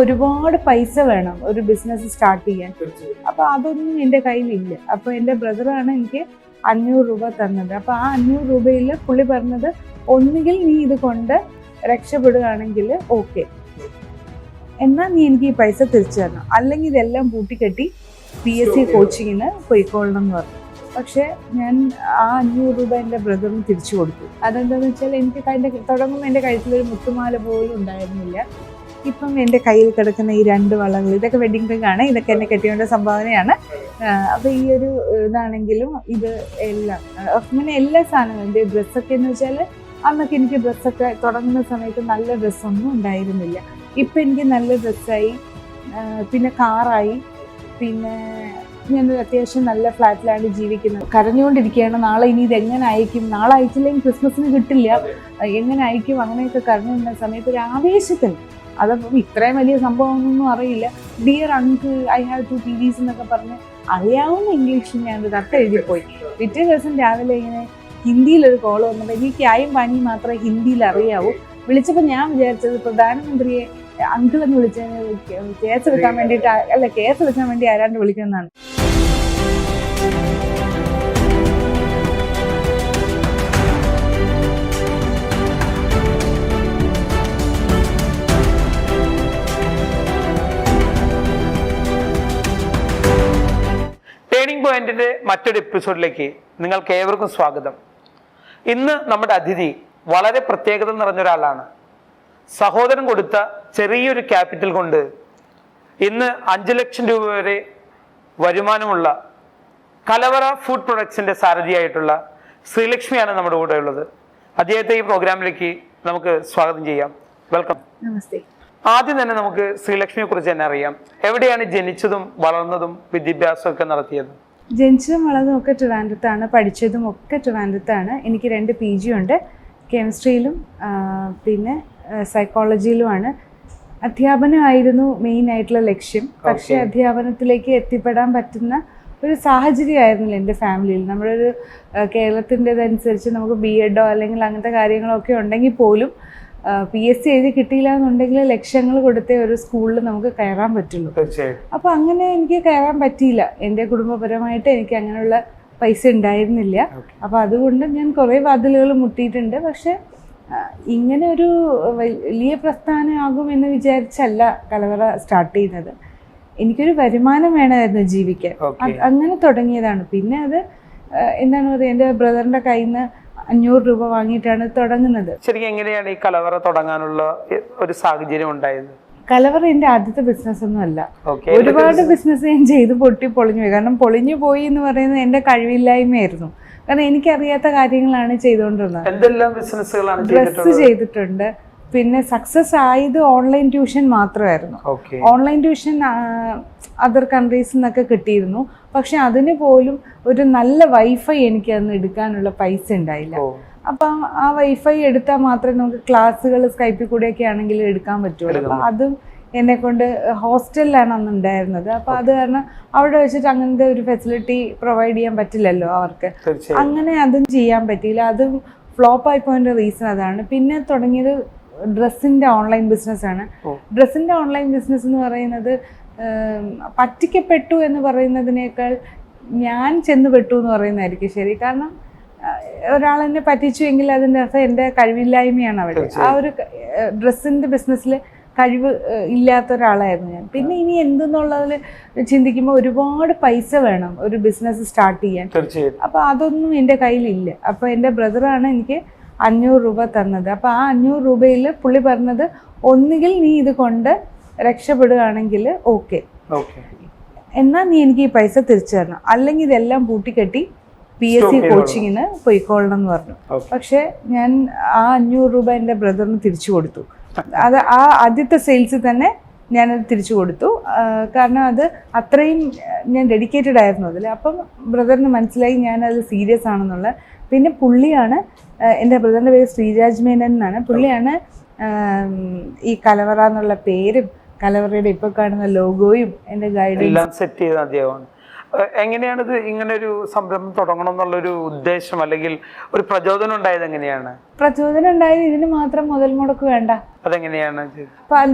ഒരുപാട് പൈസ വേണം ഒരു ബിസിനസ് സ്റ്റാർട്ട് ചെയ്യാൻ. അപ്പൊ അതൊന്നും എന്റെ കയ്യിലില്ല. അപ്പൊ എന്റെ ബ്രദറാണ് എനിക്ക് അഞ്ഞൂറ് രൂപ തന്നത്. അപ്പൊ ആ അഞ്ഞൂറ് രൂപയിൽ പുള്ളി പറഞ്ഞത് ഒന്നുകിൽ നീ ഇത് കൊണ്ട് രക്ഷപ്പെടുകയാണെങ്കിൽ ഓക്കെ എന്നാൽ നീ എനിക്ക് ഈ പൈസ തിരിച്ചു തരണം. അല്ലെങ്കിൽ ഇതെല്ലാം പൂട്ടിക്കെട്ടി പി എസ് സി കോച്ചിങ്ങിന് പോയിക്കൊള്ളണം എന്ന് പറഞ്ഞു. പക്ഷെ ഞാൻ ആ അഞ്ഞൂറ് രൂപ എന്റെ ബ്രദറിന് തിരിച്ചു കൊടുത്തു. അതെന്താണെന്ന് വെച്ചാൽ എനിക്ക് എന്റെ തുടങ്ങുമ്പോൾ എന്റെ കഴുത്തിലൊരു മുത്തുമാല പോലും ഉണ്ടായിരുന്നില്ല. ഇപ്പം എന്റെ കയ്യിൽ കിടക്കുന്ന ഈ രണ്ട് വളകൾ ഇതൊക്കെ വെഡിങ് ആണ്. ഇതൊക്കെ എന്നെ കെട്ടിയോണ്ട സംഭാവനയാണ്. അപ്പോൾ ഈ ഒരു ഇതാണെങ്കിലും ഇത് എല്ലാം അങ്ങനെ എല്ലാ സാധനങ്ങളും എന്റെ ഡ്രസ്സൊക്കെ എന്ന് വെച്ചാൽ അന്നൊക്കെ എനിക്ക് ഡ്രസ്സൊക്കെ തുടങ്ങുന്ന സമയത്ത് നല്ല ഡ്രസ്സൊന്നും ഉണ്ടായിരുന്നില്ല. ഇപ്പം എനിക്ക് നല്ല ഡ്രസ്സായി പിന്നെ കാറായി പിന്നെ ഞാൻ അത്യാവശ്യം നല്ല ഫ്ലാറ്റിലാണ് ജീവിക്കുന്നത്. കരഞ്ഞുകൊണ്ടിരിക്കുകയാണ് നാളെ ഇനി ഇത് എങ്ങനെ അയക്കും? നാളെ അയച്ചില്ലെങ്കിൽ ക്രിസ്മസിന് കിട്ടില്ല. എങ്ങനെ അയക്കും? അങ്ങനെയൊക്കെ കരഞ്ഞുകൊണ്ട സമയത്ത് ഒരു ആവേശത്തിൽ അതപ്പം ഇത്രയും വലിയ സംഭവമൊന്നും അറിയില്ല. Dear uncle I have two T Vs എന്നൊക്കെ പറഞ്ഞ് അറിയാവുന്ന ഇംഗ്ലീഷിൽ ഒരു എഴുതി പോയി. പിറ്റേ ദിവസം രാവിലെ ഇങ്ങനെ ഹിന്ദിയിലൊരു കോൾ വന്നപ്പോൾ എനിക്ക് ആയും പാനിയും മാത്രമേ ഹിന്ദിയിൽ അറിയാവൂ. വിളിച്ചപ്പോൾ ഞാൻ വിചാരിച്ചത് പ്രധാനമന്ത്രിയെ അങ്കിൾ എന്ന് വിളിച്ചതിന് കേസ് എടുക്കാൻ വേണ്ടിയിട്ട് അല്ല കേസ് എടുക്കാൻ വേണ്ടി ആരാണ്ട് വിളിക്കുന്നതാണ്. പോയിന്റിന്റെ മറ്റൊരു എപ്പിസോഡിലേക്ക് നിങ്ങൾക്ക് ഏവർക്കും സ്വാഗതം. ഇന്ന് നമ്മുടെ അതിഥി വളരെ പ്രത്യേകത നിറഞ്ഞ ഒരാളാണ്. സഹോദരൻ കൊടുത്ത ചെറിയൊരു ക്യാപിറ്റൽ കൊണ്ട് ഇന്ന് അഞ്ച് ലക്ഷം രൂപ വരെ വരുമാനമുള്ള കലവറ ഫുഡ് പ്രൊഡക്ട്സിന്റെ സാരഥിയായിട്ടുള്ള ശ്രീലക്ഷ്മിയാണ് നമ്മുടെ കൂടെ ഉള്ളത്. അദ്ദേഹത്തെ ഈ പ്രോഗ്രാമിലേക്ക് നമുക്ക് സ്വാഗതം ചെയ്യാം. വെൽക്കം. നമസ്തേ. ആദ്യം തന്നെ നമുക്ക് ശ്രീലക്ഷ്മിയെ കുറിച്ച് തന്നെ അറിയാം. എവിടെയാണ് ജനിച്ചതും വളർന്നതും വിദ്യാഭ്യാസമൊക്കെ നടത്തിയതും നടത്തിയത്? ജനിച്ചതും വളർന്നതും ഒക്കെ ട്രിവാൻഡ്രത്താണ് പഠിച്ചതും ഒക്കെ ട്രിവാൻഡ്രത്താണ്. എനിക്ക് രണ്ട് പി ജി ഉണ്ട്. കെമിസ്ട്രിയിലും പിന്നെ സൈക്കോളജിയിലുമാണ്. അധ്യാപനമായിരുന്നു മെയിൻ ആയിട്ടുള്ള ലക്ഷ്യം. പക്ഷേ. അധ്യാപനത്തിലേക്ക് എത്തിപ്പെടാൻ പറ്റുന്ന ഒരു സാഹചര്യമായിരുന്നില്ല എന്റെ ഫാമിലിയിൽ. നമ്മളൊരു കേരളത്തിന്റെതനുസരിച്ച് നമുക്ക് ബി എഡോ അല്ലെങ്കിൽ അങ്ങനത്തെ കാര്യങ്ങളൊക്കെ ഉണ്ടെങ്കിൽ പോലും പി എസ് സി എഴുതി കിട്ടിയില്ല എന്നുണ്ടെങ്കിൽ ലക്ഷങ്ങൾ കൊടുത്തേ ഒരു സ്കൂളിൽ നമുക്ക് കയറാൻ പറ്റുള്ളൂ. അപ്പോൾ അങ്ങനെ എനിക്ക് കയറാൻ പറ്റിയില്ല. എന്റെ കുടുംബപരമായിട്ട് എനിക്ക് അങ്ങനെയുള്ള പൈസ ഉണ്ടായിരുന്നില്ല. അപ്പോൾ അതുകൊണ്ട് ഞാൻ കുറേ വാതിലുകൾ മുട്ടിയിട്ടുണ്ട്. പക്ഷെ ഇങ്ങനെ ഒരു വലിയ പ്രസ്ഥാനമാകും എന്ന് വിചാരിച്ചല്ല കലവറ സ്റ്റാർട്ട് ചെയ്യുന്നത് എനിക്കൊരു വരുമാനം വേണമായിരുന്നു ജീവിക്കാൻ. അങ്ങനെ തുടങ്ങിയതാണ്. പിന്നെ അത് എന്താണ് പറയുക എന്റെ ബ്രദറിന്റെ കയ്യിൽ നിന്ന് അഞ്ഞൂറ് രൂപ വാങ്ങിയിട്ടാണ് തുടങ്ങുന്നത്. ശരിക്കും എങ്ങനെയാണ് ഈ കലവറ തുടങ്ങാനുള്ള ഒരു സാഹചര്യം ഉണ്ടായത്? കലവറ എന്റെ ആദ്യത്തെ ബിസിനസ് ഒന്നും അല്ല. ഒരുപാട് ബിസിനസ് ഞാൻ ചെയ്ത് പൊട്ടി പൊളിഞ്ഞു പോയി. കാരണം പൊളിഞ്ഞു പോയി എന്ന് പറയുന്നത് എന്റെ കഴിവില്ലായ്മയായിരുന്നു. കാരണം എനിക്കറിയാത്ത കാര്യങ്ങളാണ് ചെയ്തുകൊണ്ടിരുന്നത്. ഡ്രസ്സ് ചെയ്തിട്ടുണ്ട്. പിന്നെ സക്സസ് ആയത് ഓൺലൈൻ ട്യൂഷൻ മാത്രമായിരുന്നു. ഓൺലൈൻ ട്യൂഷൻ അതർ കൺട്രീസിൽ നിന്നൊക്കെ കിട്ടിയിരുന്നു. പക്ഷെ അതിന് പോലും ഒരു നല്ല വൈഫൈ എനിക്ക് അന്ന് എടുക്കാനുള്ള പൈസ ഉണ്ടായില്ല. അപ്പം ആ വൈഫൈ എടുത്താൽ മാത്രമേ നമുക്ക് ക്ലാസ്സുകൾ സ്കൈപ്പിൽ കൂടെയൊക്കെ ആണെങ്കിൽ എടുക്കാൻ പറ്റുള്ളൂ. അപ്പം അതും എന്നെ കൊണ്ട് ഹോസ്റ്റലിലാണ് അന്ന് ഉണ്ടായിരുന്നത്. അപ്പം അത് കാരണം അവിടെ വെച്ചിട്ട് അങ്ങനത്തെ ഒരു ഫെസിലിറ്റി പ്രൊവൈഡ് ചെയ്യാൻ പറ്റില്ലല്ലോ അവർക്ക്. അങ്ങനെ അതും ചെയ്യാൻ പറ്റിയില്ല. അതും ഫ്ലോപ്പ് ആയി പോയതിന്റെ റീസൺ അതാണ്. പിന്നെ തുടങ്ങിയത് ഡ്രസ്സിന്റെ ഓൺലൈൻ ബിസിനസ്സാണ്. ഡ്രസ്സിന്റെ ഓൺലൈൻ ബിസിനസ് എന്ന് പറയുന്നത് പറ്റിക്കപ്പെട്ടു എന്ന് പറയുന്നതിനേക്കാൾ ഞാൻ ചെന്ന് പെട്ടു എന്ന് പറയുന്നതായിരിക്കും ശരി. കാരണം ഒരാൾ എന്നെ പറ്റിച്ചു എങ്കിൽ അതിന്റെ അർത്ഥം എന്റെ കഴിവില്ലായ്മയാണ് അവിടെ. ആ ഒരു ഡ്രസ്സിന്റെ ബിസിനസ്സിൽ കഴിവ് ഇല്ലാത്ത ഒരാളായിരുന്നു ഞാൻ. പിന്നെ ഇനി എന്തെന്നുള്ളതിൽ ചിന്തിക്കുമ്പോൾ ഒരുപാട് പൈസ വേണം ഒരു ബിസിനസ് സ്റ്റാർട്ട് ചെയ്യാൻ. അപ്പോൾ അതൊന്നും എന്റെ കയ്യിലില്ല. അപ്പോൾ എന്റെ ബ്രദറാണ് എനിക്ക് അഞ്ഞൂറ് രൂപ തന്നത്. അപ്പോൾ ആ അഞ്ഞൂറ് രൂപയിൽ പുള്ളി പറഞ്ഞത് ഒന്നുകിൽ നീ ഇത് കൊണ്ട് രക്ഷപ്പെടുകയാണെങ്കിൽ ഓക്കെ. എന്നാൽ നീ എനിക്ക് ഈ പൈസ തിരിച്ചു തരണം. അല്ലെങ്കിൽ ഇതെല്ലാം പൂട്ടിക്കെട്ടി പി എസ് സി കോച്ചിങ്ങിന് പോയിക്കോളണം എന്ന് പറഞ്ഞു. പക്ഷെ പക്ഷേ ഞാൻ ആ അഞ്ഞൂറ് രൂപ എന്റെ ബ്രദറിന് തിരിച്ചു കൊടുത്തു. അത് ആ ആദ്യത്തെ സെയിൽസിൽ തന്നെ ഞാനത് തിരിച്ചു കൊടുത്തു. കാരണം അത് അത്രയും ഞാൻ ഡെഡിക്കേറ്റഡ് ആയിരുന്നു അതിൽ. അപ്പം ബ്രദറിന് മനസ്സിലായി ഞാനത് സീരിയസ് ആണെന്നുള്ള പിന്നെ പുള്ളിയാണ് എന്റെ ബ്രദറിന്റെ പേര് ശ്രീരാജ് മേനൻ എന്നാണ്. പുള്ളിയാണ് ഈ കലവറ എന്നുള്ള പേരും കലവറയുടെ ഇപ്പോൾ കാണുന്ന ലോഗോയും എന്റെ ഗൈഡൻസ് എല്ലാം സെറ്റ് ചെയ്ത അദ്ദേഹമാണ്. എങ്ങനെയാണിത് എങ്ങനെയാണ് ഇത് ഇങ്ങനെ ഒരു സംരംഭം തുടങ്ങണം എന്നുള്ളൊരു ഉദ്ദേശം അല്ലെങ്കിൽ ഒരു പ്രചോദനം ഉണ്ടായത് എങ്ങനെയാണ്? പ്രചോദനം ഉണ്ടായത് ഇതിന് മാത്രം മുതൽ മുടക്ക് വേണ്ട. അതെങ്ങനെയാണ്?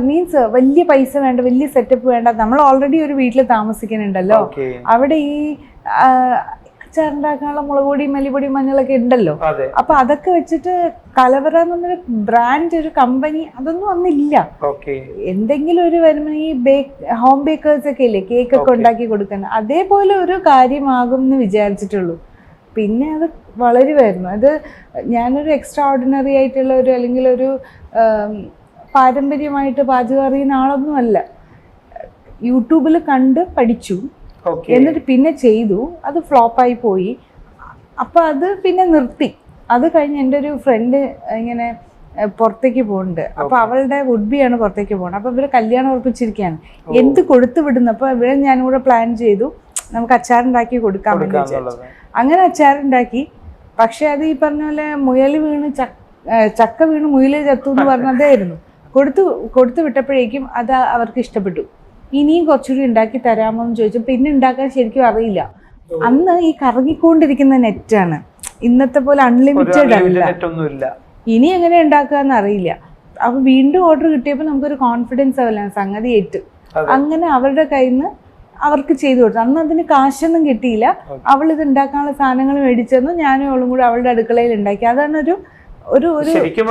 മീൻസ് വലിയ പൈസ വേണ്ട വലിയ സെറ്റപ്പ് വേണ്ട. നമ്മൾ ഓൾറെഡി ഒരു വീട്ടിൽ താമസിക്കുന്നുണ്ടല്ലോ. അവിടെ ഈ അച്ചാറുണ്ടാക്കാനുള്ള മുളക് പൊടി മല്ലിപ്പൊടി മഞ്ഞളൊക്കെ ഉണ്ടല്ലോ. അപ്പൊ അതൊക്കെ വെച്ചിട്ട് കലവറ എന്നൊരു ബ്രാൻഡ് ഒരു കമ്പനി അതൊന്നും അന്നില്ല. എന്തെങ്കിലും ഒരു വരുമ്പോ ഈ ബേക്ക് ഹോം ബേക്കേഴ്സ് ഒക്കെ ഇല്ലേ കേക്ക് ഒക്കെ. ഉണ്ടാക്കി കൊടുക്കാൻ. അതേപോലെ ഒരു കാര്യമാകും എന്ന് വിചാരിച്ചിട്ടുള്ളൂ. പിന്നെ അത് വളരുമായിരുന്നു അത് ഞാനൊരു എക്സ്ട്രാ ഓർഡിനറി ആയിട്ടുള്ള ഒരു അല്ലെങ്കിൽ ഒരു പാരമ്പര്യമായിട്ട് പാചകം അറിയുന്ന ആളൊന്നും അല്ല യൂട്യൂബിൽ കണ്ട് പഠിച്ചു. എന്നിട്ട് പിന്നെ ചെയ്തു. അത് ഫ്ലോപ്പായി പോയി. അപ്പൊ അത് പിന്നെ നിർത്തി. അത് കഴിഞ്ഞ് എന്റെ ഒരു ഫ്രണ്ട് ഇങ്ങനെ പുറത്തേക്ക് പോകുന്നുണ്ട് അപ്പൊ അവളുടെ വുഡ്ബിയാണ് പുറത്തേക്ക് പോകുന്നത് അപ്പൊ ഇവർ കല്യാണം ഉറപ്പിച്ചിരിക്കുകയാണ്. എന്ത് കൊടുത്തു വിടുന്നു അപ്പൊ ഇവിടെ ഞാനും കൂടെ പ്ലാൻ ചെയ്തു. നമുക്ക് അച്ചാറുണ്ടാക്കി കൊടുക്കാൻ വേണ്ടി അങ്ങനെ അച്ചാറുണ്ടാക്കി. പക്ഷെ അത് ഈ പറഞ്ഞ പോലെ മുയൽ വീണ് ചക്ക വീണ് മുയലേ ചത്തു എന്ന് പറഞ്ഞതേ ആയിരുന്നു കൊടുത്തു കൊടുത്തു വിട്ടപ്പോഴേക്കും അത് അവർക്ക് ഇഷ്ടപ്പെട്ടു. ഇനിയും കുറച്ചുകൂടി ഉണ്ടാക്കി തരാമോ എന്ന് ചോദിച്ചു. പിന്നെ ഉണ്ടാക്കാൻ ശരിക്കും അറിയില്ല. അന്ന് ഈ കറങ്ങിക്കൊണ്ടിരിക്കുന്ന നെറ്റാണ് ഇന്നത്തെ പോലെ അൺലിമിറ്റഡ് അല്ല. ഇനി എങ്ങനെ ഉണ്ടാക്കുക അറിയില്ല. അപ്പൊ വീണ്ടും ഓർഡർ കിട്ടിയപ്പോൾ നമുക്കൊരു കോൺഫിഡൻസ് ആവില്ല. സംഗതി ഏറ്റു. അങ്ങനെ അവരുടെ കയ്യിൽ നിന്ന് അവർക്ക് ചെയ്തു കൊടുത്തു. അന്ന് അതിന് കാശൊന്നും കിട്ടിയില്ല. അവൾ ഇത് ഉണ്ടാക്കാനുള്ള സാധനങ്ങൾ മേടിച്ചെന്ന് ഞാനും അവളും കൂടെ അവളുടെ അടുക്കളയിൽ ഉണ്ടാക്കി. അതാണ് ഒരു ഒരു ഒരു ശരിക്കും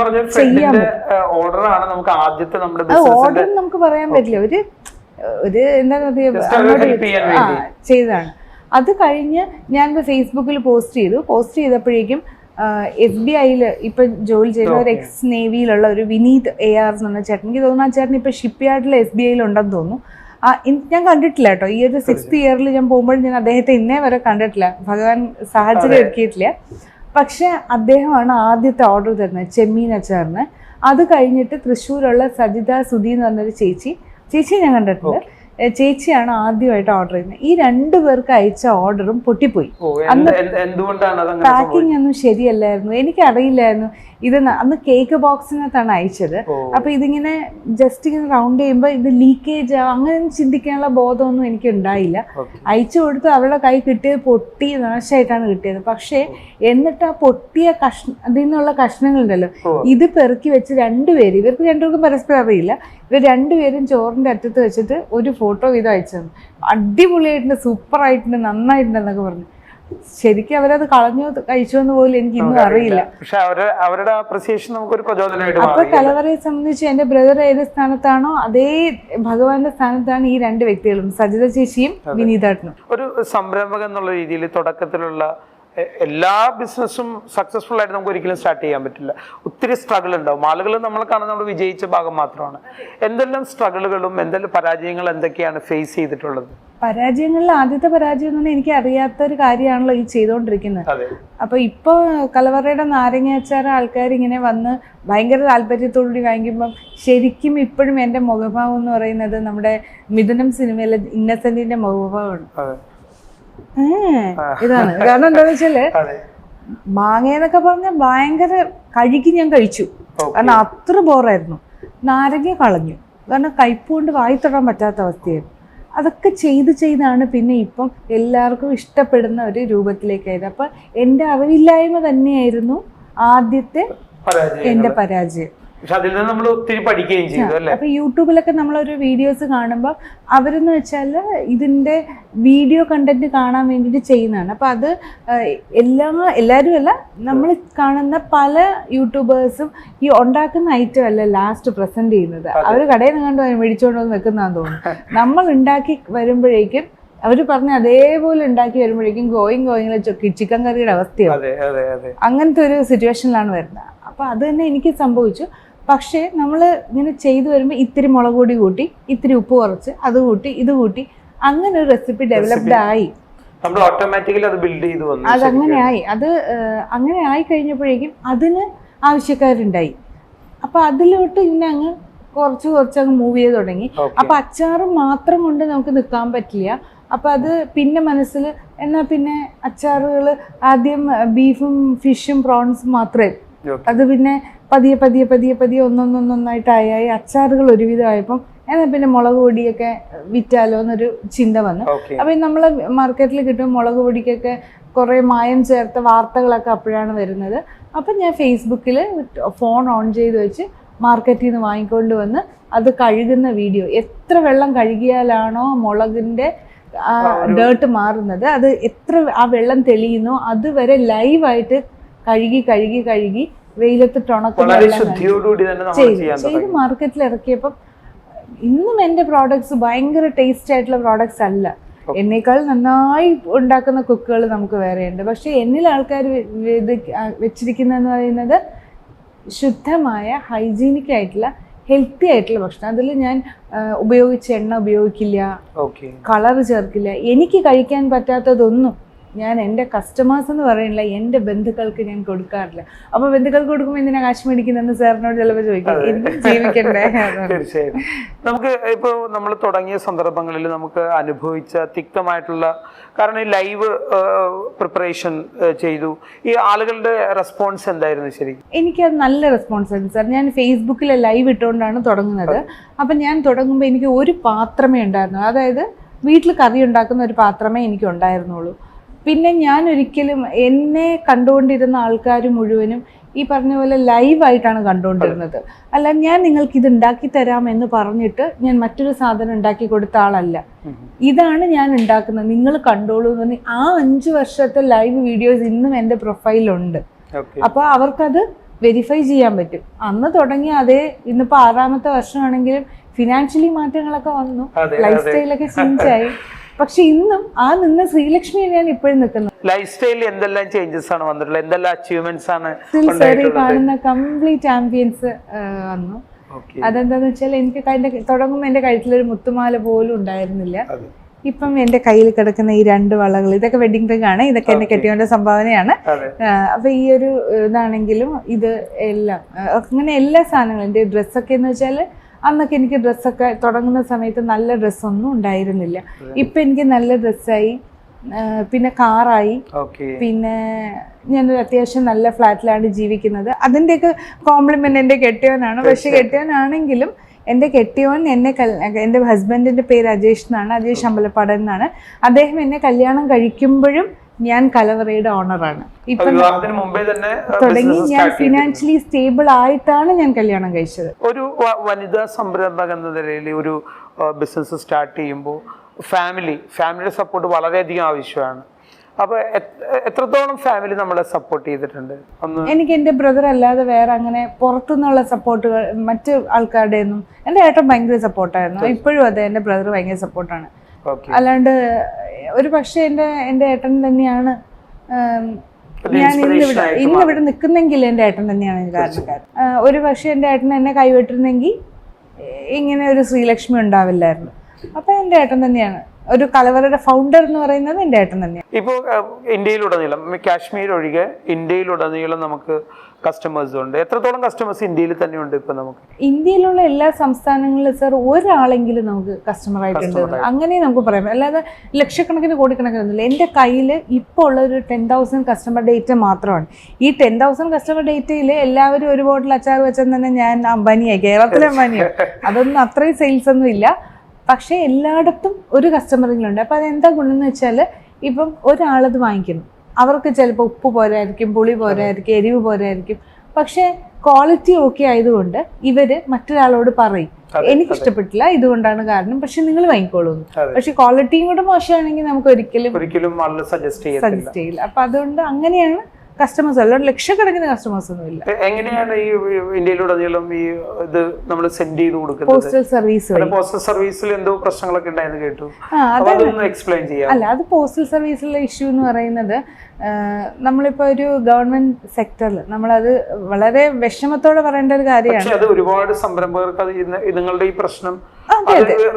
ഓർഡർ നമുക്ക് പറയാൻ പറ്റില്ല. ഒരു ഒരു എന്താ പറയുക ആ ചെയ്തതാണ്. അത് കഴിഞ്ഞ് ഞാൻ ഫേസ്ബുക്കിൽ പോസ്റ്റ് ചെയ്തു. പോസ്റ്റ് ചെയ്തപ്പോഴേക്കും എസ് ബി ഐയിൽ ഇപ്പം ജോലി ചെയ്യുന്ന ഒരു എക്സ് നേവിയിലുള്ള ഒരു വിനീത് എ ആർ എന്ന് പറഞ്ഞ ചേട്ടൻ. എനിക്ക് തോന്നുന്നു ആ ചേട്ടൻ ഇപ്പം ഷിപ്പ് യാർഡിൽ എസ് ബി ഐയിൽ ഉണ്ടെന്ന് തോന്നുന്നു. ആ, ഞാൻ കണ്ടിട്ടില്ല കേട്ടോ. ഈ ഒരു സിക്സ്ത് ഇയറിൽ ഞാൻ പോകുമ്പോൾ ഞാൻ അദ്ദേഹത്തെ ഇന്നേ വരെ കണ്ടിട്ടില്ല. ഭഗവാൻ സാഹചര്യം ഒരുക്കിയിട്ടില്ല. പക്ഷെ അദ്ദേഹമാണ് ആദ്യത്തെ ഓർഡർ തരുന്നത് ചെമ്മീൻ അച്ചാറിന്. അത് കഴിഞ്ഞിട്ട് തൃശ്ശൂരുള്ള സജിത സുധി എന്ന് പറഞ്ഞൊരു ചേച്ചി ചേച്ചി ഞാൻ കണ്ടിട്ടുണ്ട്. ചേച്ചിയാണ് ആദ്യമായിട്ട് ഓർഡർ ചെയ്യുന്നത്. ഈ രണ്ടു പേർക്ക് അയച്ച ഓർഡറും പൊട്ടിപ്പോയി. സംഭവിച്ചത്? പാക്കിംഗ് ഒന്നും ശരിയല്ലായിരുന്നു. എനിക്ക് അറിയില്ലായിരുന്നു ഇത് അന്ന് കേക്ക് ബോക്സിനകത്താണ് അയച്ചത്. അപ്പൊ ഇതിങ്ങനെ ജസ്റ്റ് ഇങ്ങനെ റൗണ്ട് ചെയ്യുമ്പോൾ ഇത് ലീക്കേജ് അങ്ങനെ ചിന്തിക്കാനുള്ള ബോധമൊന്നും എനിക്ക് ഉണ്ടായില്ല അയച്ചു കൊടുത്ത് അവളുടെ കൈ കിട്ടിയത് പൊട്ടി നാശമായിട്ടാണ് കിട്ടിയത്. പക്ഷേ എന്നിട്ട് ആ പൊട്ടിയ കഷ്ണ അതിൽ നിന്നുള്ള കഷ്ണങ്ങളുണ്ടല്ലോ. ഇത് പെറുക്കി വെച്ച് രണ്ടുപേരും ഇവർക്ക് രണ്ടുപേർക്കും പരസ്പരം അറിയില്ല. ഇവർ രണ്ടുപേരും ചോറിന്റെ അറ്റത്ത് വെച്ചിട്ട് ഒരു ഫോട്ടോ ഇത് അയച്ചു തന്നു. അടിപൊളിയായിട്ടുണ്ട് സൂപ്പറായിട്ടുണ്ട് നന്നായിട്ടുണ്ട് എന്നൊക്കെ പറഞ്ഞു. ശരിക്കും അവരത് കളഞ്ഞോ കഴിച്ചു എന്ന് പോലും എനിക്ക് ഇന്നും അറിയില്ല. പക്ഷെ അവരുടെ അവരുടെ അപ്രിസിയേഷൻ നമുക്കൊരു പ്രചോദനമായിട്ട് അപ്പൊ കലവറയെ സംബന്ധിച്ച് എന്റെ ബ്രദർ ഏത് സ്ഥാനത്താണോ അതേ ഭഗവാന്റെ സ്ഥാനത്താണ് ഈ രണ്ട് വ്യക്തികളും. സജിത ചേച്ചിയും വിനീതാട്ടനും. ഒരു സംരംഭകൻ എന്നുള്ള രീതിയിൽ തുടക്കത്തിലുള്ള എല്ലാ ബിസിനസ്സും സക്സസ്ഫുൾ ആയിട്ട് നമുക്ക് ഒരിക്കലും സ്റ്റാർട്ട് ചെയ്യാൻ പറ്റില്ല. ഒത്തിരി സ്ട്രഗിൾ ഉണ്ടാവും. ആളുകൾ നമ്മൾ കാണുന്ന നമ്മൾ വിജയിച്ച ഭാഗം മാത്രമാണ്. എന്തെല്ലാം സ്ട്രഗിളുകളും എന്തെല്ലാം പരാജയങ്ങൾ എന്തൊക്കെയാണ് ഫേസ് ചെയ്തിട്ടുള്ളത്? പരാജയങ്ങളിൽ ആദ്യത്തെ പരാജയം എന്ന് പറഞ്ഞാൽ എനിക്ക് അറിയാത്ത ഒരു കാര്യമാണല്ലോ ഈ ചെയ്തുകൊണ്ടിരിക്കുന്നത്. അപ്പൊ ഇപ്പൊ കലവറയുടെ നാരങ്ങ അച്ചാർ ആൾക്കാർ ഇങ്ങനെ വന്ന് ഭയങ്കര താല്പര്യത്തോടുകൂടി വാങ്ങിക്കുമ്പം ശരിക്കും ഇപ്പോഴും എന്റെ മുഖഭാവം എന്ന് പറയുന്നത് നമ്മുടെ മിഥുനം സിനിമയിലെ ഇന്നസെന്റിന്റെ മുഖഭാവമാണ്. ഇതാണ്. കാരണം എന്താണെന്ന് വെച്ചാൽ മാങ്ങയെന്നൊക്കെ പറഞ്ഞ ഭയങ്കര കഴുകി ഞാൻ കഴിച്ചു. കാരണം അത്ര ബോറായിരുന്നു. നാരങ്ങ കളഞ്ഞു. കാരണം കയ്പ് കൊണ്ട് വായി തൊടാൻ പറ്റാത്ത അവസ്ഥയായിരുന്നു. അതൊക്കെ ചെയ്ത് ചെയ്താണ് പിന്നെ ഇപ്പം എല്ലാവർക്കും ഇഷ്ടപ്പെടുന്ന ഒരു രൂപത്തിലേക്കായത്. അപ്പം എന്റെ അറിവില്ലായ്മ തന്നെയായിരുന്നു ആദ്യത്തെ എന്റെ പരാജയം. പക്ഷെ അതിൽ നിന്ന് നമ്മൾ ഒത്തിരി പഠിക്കുകയും ചെയ്തു അല്ലെ? അപ്പൊ യൂട്യൂബിലൊക്കെ നമ്മളൊരു വീഡിയോസ് കാണുമ്പോൾ അവരെന്ന് വെച്ചാൽ ഇതിന്റെ വീഡിയോ കണ്ടന്റ് കാണാൻ വേണ്ടിയിട്ട് ചെയ്യുന്നതാണ്. അപ്പൊ അത് എല്ലാ എല്ലാവരും അല്ല നമ്മൾ കാണുന്ന പല യൂട്യൂബേഴ്സും ഈ ഉണ്ടാക്കുന്ന ഐറ്റം അല്ല ലാസ്റ്റ് പ്രസന്റ് ചെയ്യുന്നത്. അവർ കടയിൽ നിന്ന് കണ്ട് മേടിച്ചുകൊണ്ട് വന്ന് വെക്കുന്നതാന്ന് തോന്നുന്നു. നമ്മൾ ഉണ്ടാക്കി വരുമ്പോഴേക്കും അവർ പറഞ്ഞ അതേപോലെ ഉണ്ടാക്കി വരുമ്പോഴേക്കും ഗോയിങ് ഗോയിങ്ങിലെ ചിക്കൻ കറിയുടെ അവസ്ഥയാണ്. അങ്ങനത്തെ ഒരു സിറ്റുവേഷനിലാണ് വരുന്നത്. അപ്പൊ അത് തന്നെ എനിക്ക് സംഭവിച്ചു. പക്ഷേ നമ്മൾ ഇങ്ങനെ ചെയ്തു വരുമ്പോൾ ഇത്തിരി മുളക് പൊടി കൂട്ടി ഇത്തിരി ഉപ്പ് കുറച്ച് അത് കൂട്ടി ഇത് കൂട്ടി അങ്ങനെ ഒരു റെസിപ്പി ഡെവലപ്ഡ് ആയി. നമ്മൾ ഓട്ടോമാറ്റിക്കലി അത് ബിൽഡ് ചെയ്തു വന്നു അത് ആയി അത് അങ്ങനെ ആയി കഴിഞ്ഞപ്പോഴേക്കും അതിന് ആവശ്യക്കാരുണ്ടായി. അപ്പൊ അതിലോട്ട് ഇങ്ങനെ അങ്ങ് കുറച്ച് കുറച്ച് അങ്ങ് മൂവ് ചെയ്ത് തുടങ്ങി. അപ്പൊ അച്ചാറ് മാത്രം കൊണ്ട് നമുക്ക് നിൽക്കാൻ പറ്റില്ല. അപ്പൊ അത് പിന്നെ മനസ്സിൽ എന്നാ പിന്നെ അച്ചാറുകൾ ആദ്യം ബീഫും ഫിഷും പ്രോൺസും മാത്രമേ അത് പിന്നെ പതിയെ പതിയെ പതിയെ പതിയെ ഒന്നൊന്നൊന്നൊന്നായിട്ട് ആയി അച്ചാറുകൾ ഒരുവിധമായപ്പം എന്നാൽ പിന്നെ മുളക് പൊടിയൊക്കെ വിറ്റാലോ എന്നൊരു ചിന്ത വന്നു. അപ്പം നമ്മൾ മാർക്കറ്റിൽ കിട്ടും മുളക് പൊടിക്കൊക്കെ കുറേ മായം ചേർത്ത വാർത്തകളൊക്കെ അപ്പോഴാണ് വരുന്നത്. അപ്പം ഞാൻ ഫേസ്ബുക്കിൽ ഫോൺ ഓൺ ചെയ്ത് വെച്ച് മാർക്കറ്റിൽ നിന്ന് വാങ്ങിക്കൊണ്ട് വന്ന് അത് കഴുകുന്ന വീഡിയോ എത്ര വെള്ളം കഴുകിയാലാണോ മുളകിന്റെ ഡേർട്ട് മാറുന്നത്. അത് എത്ര ആ വെള്ളം തെളിയുന്നോ. അതുവരെ ലൈവായിട്ട് കഴുകി കഴുകി കഴുകി വെയിലത്തിട്ട് ചെയ്തു മാർക്കറ്റിൽ ഇറക്കിയപ്പം ഇന്നും എന്റെ പ്രോഡക്ട്സ് ഭയങ്കര ടേസ്റ്റ് ആയിട്ടുള്ള പ്രോഡക്ട്സ് അല്ല. എന്നേക്കാൾ നന്നായി ഉണ്ടാക്കുന്ന കുക്കുകൾ നമുക്ക് വേറെയുണ്ട്. പക്ഷെ എന്നിൽ ആൾക്കാർ വെച്ചിരിക്കുന്നതെന്ന് പറയുന്നത് ശുദ്ധമായ ഹൈജീനിക് ആയിട്ടുള്ള ഹെൽത്തി ആയിട്ടുള്ള ഭക്ഷണം. അതിൽ ഞാൻ ഉപയോഗിച്ച എണ്ണ ഉപയോഗിക്കില്ല. കളർ ചേർക്കില്ല. എനിക്ക് കഴിക്കാൻ പറ്റാത്തതൊന്നും ഞാൻ എന്റെ കസ്റ്റമേഴ്സ് എന്ന് പറയുന്നില്ല എന്റെ ബന്ധുക്കൾക്ക് ഞാൻ കൊടുക്കാറില്ല. അപ്പോൾ ബന്ധുക്കൾക്ക് കൊടുക്കുമ്പോൾ എന്തിനാ കാശ് മേടിക്കുന്നതെന്ന് സാറിനോട് ചിലപ്പോൾ ചോദിക്കും. എനിക്ക് ജീവിക്കണ്ടേ. തീർച്ചയായും. നമുക്ക് ഇപ്പോൾ നമ്മൾ തുടങ്ങിയ സന്ദർഭങ്ങളിൽ നമുക്ക് അനുഭവിച്ച തിക്തമായിട്ടുള്ള കാരണം ഈ ലൈവ് പ്രിപ്പറേഷൻ ചെയ്തു. ഈ ആളുകളുടെ റെസ്പോൺസ് എന്തായിരുന്നു ശരിക്കും എനിക്കത് നല്ല റെസ്പോൺസ് ആയിരുന്നു സാർ ഞാൻ ഫേസ്ബുക്കിൽ ലൈവ് ഇട്ടുകൊണ്ടാണ് തുടങ്ങുന്നത്. അപ്പം ഞാൻ തുടങ്ങുമ്പോൾ എനിക്ക് ഒരു പാത്രമേ ഉണ്ടായിരുന്നു അതായത് വീട്ടിൽ കറി ഉണ്ടാക്കുന്ന ഒരു പാത്രമേ എനിക്ക് ഉണ്ടായിരുന്നുള്ളൂ പിന്നെ ഞാൻ ഒരിക്കലും എന്നെ കണ്ടുകൊണ്ടിരുന്ന ആൾക്കാർ മുഴുവനും ഈ പറഞ്ഞ പോലെ ലൈവായിട്ടാണ് കണ്ടുകൊണ്ടിരുന്നത്. അല്ല ഞാൻ നിങ്ങൾക്ക് ഇത് ഉണ്ടാക്കി തരാം എന്ന് പറഞ്ഞിട്ട് ഞാൻ മറ്റൊരു സാധനം ഉണ്ടാക്കി കൊടുത്ത ആളല്ല. ഇതാണ് ഞാൻ ഉണ്ടാക്കുന്നത്. നിങ്ങൾ കണ്ടോളൂ എന്ന് പറഞ്ഞ് ആ അഞ്ച് വർഷത്തെ ലൈവ് വീഡിയോസ് ഇന്നും എന്റെ പ്രൊഫൈലുണ്ട്. അപ്പൊ അപ്പോൾ അവർക്കത് വെരിഫൈ ചെയ്യാൻ പറ്റും. അന്ന് തുടങ്ങിയ അതേ ഇന്നിപ്പോ ആറാമത്തെ വർഷമാണെങ്കിലും ഫിനാൻഷ്യലി മാറ്റങ്ങളൊക്കെ വന്നു. ലൈഫ് സ്റ്റൈലൊക്കെ ചേഞ്ച് ആയി. പക്ഷെ ഇന്നും ആ നിന്ന ശ്രീലക്ഷ്മി തന്നെയാണ് ഇപ്പോഴും നിൽക്കുന്നത് ലൈഫ് സ്റ്റൈലിൽ എന്തെല്ലാം ചേഞ്ചസ് ആണ് വന്നിട്ടുള്ളത്? എന്തെല്ലാം അച്ചീവ്മെന്റ്സ് ആണ് കാണുന്ന കംപ്ലീറ്റ് ചാമ്പ്യൻസ് വന്നു. അതെന്താന്ന് വെച്ചാൽ എനിക്ക് അതിന്റെ തുടങ്ങുമ്പോൾ എന്റെ കഴുത്തിലൊരു മുത്തുമാല പോലും ഉണ്ടായിരുന്നില്ല. ഇപ്പം എന്റെ കയ്യിൽ കിടക്കുന്ന ഈ രണ്ട് വളകൾ ഇതൊക്കെ വെഡിങ് റിംഗ് ആണ്. ഇതൊക്കെ എന്റെ കെട്ടിയോണ്ട സംഭാവനയാണ്. അപ്പൊ ഈ ഒരു ഇതാണെങ്കിലും ഇത് എല്ലാം അങ്ങനെ എല്ലാ സാധനങ്ങളും എന്റെ ഡ്രസ്സൊക്കെ എന്ന് വെച്ചാൽ അന്നൊക്കെ എനിക്ക് ഡ്രസ്സൊക്കെ തുടങ്ങുന്ന സമയത്ത് നല്ല ഡ്രസ്സൊന്നും ഉണ്ടായിരുന്നില്ല. ഇപ്പം എനിക്ക് നല്ല ഡ്രസ്സായി. പിന്നെ കാറായി. പിന്നെ ഞാനൊരു അത്യാവശ്യം നല്ല ഫ്ലാറ്റിലാണ് ജീവിക്കുന്നത്. അതിന്റെയൊക്കെ കോംപ്ലിമെന്റ് എന്റെ കെട്ടിയവനാണ് പക്ഷെ കെട്ടിയവനാണെങ്കിലും എന്റെ കെട്ടിയോൻ എന്നെ എന്റെ ഹസ്ബൻഡിന്റെ പേര് അജേഷ് എന്നാണ്. അജേഷ് അമ്പലപ്പാടൻ എന്നാണ്. അദ്ദേഹം എന്നെ കല്യാണം കഴിക്കുമ്പോഴും ഞാൻ കലവറയുടെ ഓണറാണ്. ഇപ്പം തുടങ്ങി ഞാൻ ഫിനാൻഷ്യലി സ്റ്റേബിൾ ആയിട്ടാണ് ഞാൻ കല്യാണം കഴിച്ചത്. ഒരു വനിതാ സംരംഭക എന്ന നിലയിൽ ഒരു ബിസിനസ് സ്റ്റാർട്ട് ചെയ്യുമ്പോൾ ഫാമിലി ഫാമിലിയുടെ സപ്പോർട്ട് വളരെയധികം ആവശ്യമാണ്. അപ്പൊ എത്രത്തോളം ഫാമിലി നമ്മളെ സപ്പോർട്ട് ചെയ്തിട്ടുണ്ട്? എനിക്ക് എന്റെ ബ്രദർ അല്ലാതെ വേറെ അങ്ങനെ പുറത്തുനിന്നുള്ള സപ്പോർട്ടുകൾ മറ്റു ആൾക്കാരുടെ ഒന്നും എന്റെ ഏട്ടൻ ഭയങ്കര സപ്പോർട്ടായിരുന്നു ഇപ്പോഴും അതെ എന്റെ ബ്രദർ ഭയങ്കര സപ്പോർട്ടാണ് അല്ലാണ്ട് ഒരു പക്ഷേ എന്റെ എന്റെ ഏട്ടൻ തന്നെയാണ് ഞാൻ ഇന്നിവിടെ ഇന്നിവിടെ നിൽക്കുന്നെങ്കിൽ എന്റെ ഏട്ടൻ തന്നെയാണ് കാരണക്കാരൻ. ഒരു പക്ഷേ എന്റെ ഏട്ടൻ എന്നെ കൈവിട്ടിരുന്നെങ്കിൽ ഇങ്ങനെ ഒരു ശ്രീലക്ഷ്മി ഉണ്ടാവില്ലായിരുന്നു. അപ്പം എന്റെ ഏട്ടൻ തന്നെയാണ് ഒരു കലവറയുടെ ഫൗണ്ടർ എന്ന് പറയുന്നത് എന്റെ ഏട്ടൻ തന്നെയാണ്. ഇപ്പോൾ ഇന്ത്യയിലുടനീളം കാശ്മീർ ഒഴികെ ഇന്ത്യയിലുടനീളം നമുക്ക് കസ്റ്റമേഴ്സ് ഉണ്ട്. എത്രത്തോളം കസ്റ്റമേഴ്സ് ഇന്ത്യയിൽ തന്നെ ഉണ്ട് ഇപ്പൊ നമുക്ക്? ഇന്ത്യയിലുള്ള എല്ലാ സംസ്ഥാനങ്ങളിലും സാർ ഒരാളെങ്കിലും നമുക്ക് കസ്റ്റമർ ആയിട്ടുണ്ട് അങ്ങനെ നമുക്ക് പറയാം. അല്ലാതെ ലക്ഷക്കണക്കിന് കോടിക്കണക്കിനൊന്നുമില്ല. എന്റെ കയ്യിൽ ഇപ്പോൾ ഉള്ള ഒരു ടെൻ തൗസൻഡ് കസ്റ്റമർ ഡേറ്റ മാത്രമാണ്. ഈ ടെൻ തൗസൻഡ് കസ്റ്റമർ ഡേറ്റയിൽ എല്ലാവരും ഒരു ബോട്ടിൽ അച്ചാർ വെച്ചാൽ തന്നെ ഞാൻ അംബാനിയായി. കേരളത്തിലെ അംബാനിയായി. അതൊന്നും അത്രയും സെയിൽസ് ഒന്നും ഇല്ല. പക്ഷേ എല്ലായിടത്തും ഒരു കസ്റ്റമറിങ്ങളുണ്ട് അപ്പോൾ അതെന്താ ഗുണം എന്ന് വെച്ചാൽ ഇപ്പം ഒരാളത് വാങ്ങിക്കുന്നു. അവർക്ക് ചിലപ്പോൾ ഉപ്പ് പോരായിരിക്കും പുളി പോരായിരിക്കും എരിവ് പോരായിരിക്കും. പക്ഷേ ക്വാളിറ്റി ഓക്കെ ആയതുകൊണ്ട് ഇവർ മറ്റൊരാളോട് പറയും. എനിക്കിഷ്ടപ്പെട്ടില്ല എനിക്ക് ഇഷ്ടപ്പെട്ടില്ല ഇതുകൊണ്ടാണ് കാരണം പക്ഷെ നിങ്ങൾ വാങ്ങിക്കോളൂ. പക്ഷെ ക്വാളിറ്റിയും കൂടെ മോശമാണെങ്കിൽ നമുക്ക് ഒരിക്കലും ഒരിക്കലും സജസ്റ്റ് ചെയ്യില്ല. അപ്പൊ അതുകൊണ്ട് അങ്ങനെയാണ് കസ്റ്റമേഴ്സ് അല്ലാണ്ട് ലക്ഷക്കണക്കിന് കസ്റ്റമേഴ്സ് ഒന്നും ഇല്ല. എങ്ങനെയാണ് ഈ ഇന്ത്യയിലുടനീളം ഈ ഇത് നമ്മൾ സെൻഡ് ചെയ്ത് കൊടുക്കുന്നത്? പോസ്റ്റൽ സർവീസ് പോസ്റ്റൽ സർവീസിൽ എന്തോ പ്രശ്നങ്ങളൊക്കെ ഉണ്ടായെന്ന് കേട്ടു. അതൊന്ന് എക്സ്പ്ലെയിൻ ചെയ്യാം അല്ല അത് പോസ്റ്റൽ സർവീസിലെ ഇഷ്യൂ എന്ന് പറയുന്നത് നമ്മളിപ്പോൾ ഒരു ഗവൺമെന്റ് സെക്ടറിൽ നമ്മളത് വളരെ വിഷമത്തോടെ പറയേണ്ട ഒരു കാര്യമാണ്. അത് ഒരുപാട് സംരംഭകർക്ക് അത് നിങ്ങളുടെ ഈ പ്രശ്നം